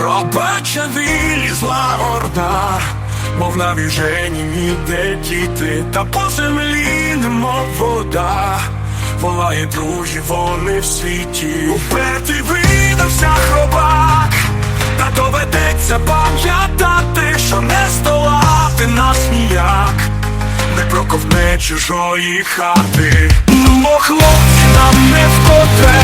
Хробача вилізла орда, мов на віжені ніде діти, та по землі немов вода. Волає друзі, вони в світі. Упертий видався хробак, та доведеться пам'ятати, що не здолати нас ніяк, не проковне чужої хати. Ну, хлопці, нам не вкотре,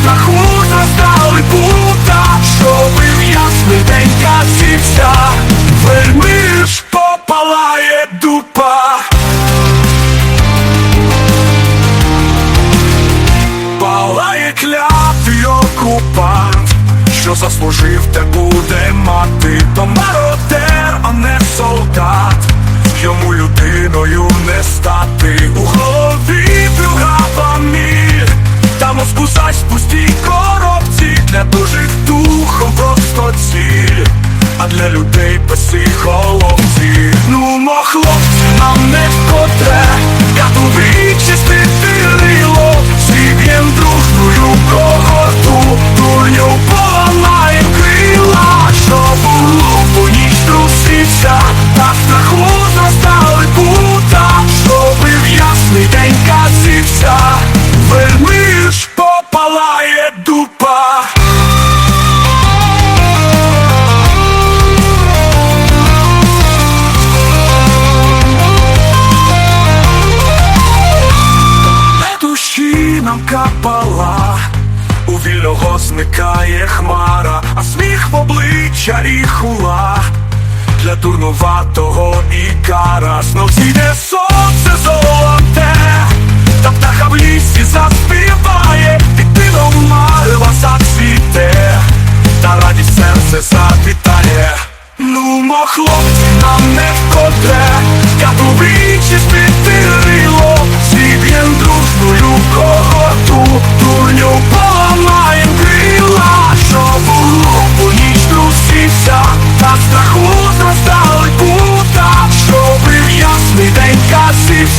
страху застали пута, щоб і в ясний день касився, вельми ж попалає дупа. Палає клятий що заслужив, те буде мати, то мародер, а не солдат, йому людиною не стати. У голові друга памір, та мозку зась для людей психологці. Ну, мо хлопці, нам не вкотре, я чистити зникає хмара, а сміх в обличчя і для дурнуватого ікара знов зійде сонце золоте, та птаха в лісі заспіває, дитина умарила зацвіте, та радість серце запітає. Ну, мо хлопці, нам не вкотре, я ту вічі спітирив.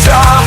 star